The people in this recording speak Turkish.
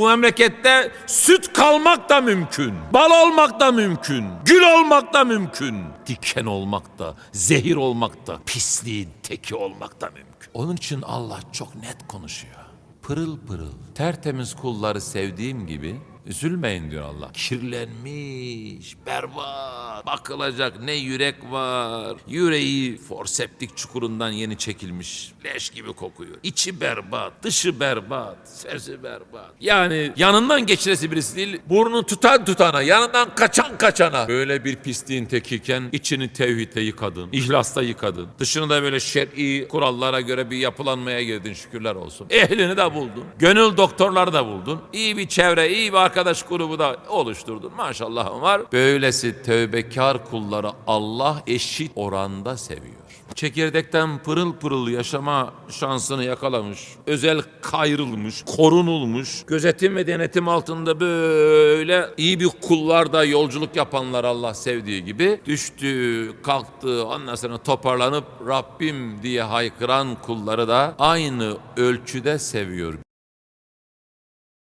Bu memlekette süt kalmak da mümkün. Bal olmak da mümkün. Gül olmak da mümkün. Diken olmak da, zehir olmak da, pisliğin teki olmak da mümkün. Onun için Allah çok net konuşuyor. Pırıl pırıl, tertemiz kulları sevdiğim gibi üzülmeyin diyor Allah. Kirlenmiş, berbat, bakılacak ne yürek var. Yüreği forseptik çukurundan yeni çekilmiş, leş gibi kokuyor. İçi berbat, dışı berbat, sersi berbat. Yani yanından geçiresi birisi değil, burnunu tutan tutana, yanından kaçan kaçana. Böyle bir pisliğin tekiyken içini tevhidle yıkadın, ihlasla yıkadın. Dışını da böyle şer'i kurallara göre bir yapılanmaya girdin şükürler olsun. Ehlini de buldun. Gönül doktorları da buldun. İyi bir çevre, iyi bir arkadaş grubu da oluşturdun. Maşallah var. Böylesi tövbekar kulları Allah eşit oranda seviyor. Çekirdekten pırıl pırıl yaşama şansını yakalamış, özel kayrılmış, korunulmuş, gözetim ve denetim altında böyle iyi bir kullarda yolculuk yapanlar Allah sevdiği gibi düştü, kalktı, ondan sonra toparlanıp Rabbim diye haykıran kulları da aynı ölçüde seviyor.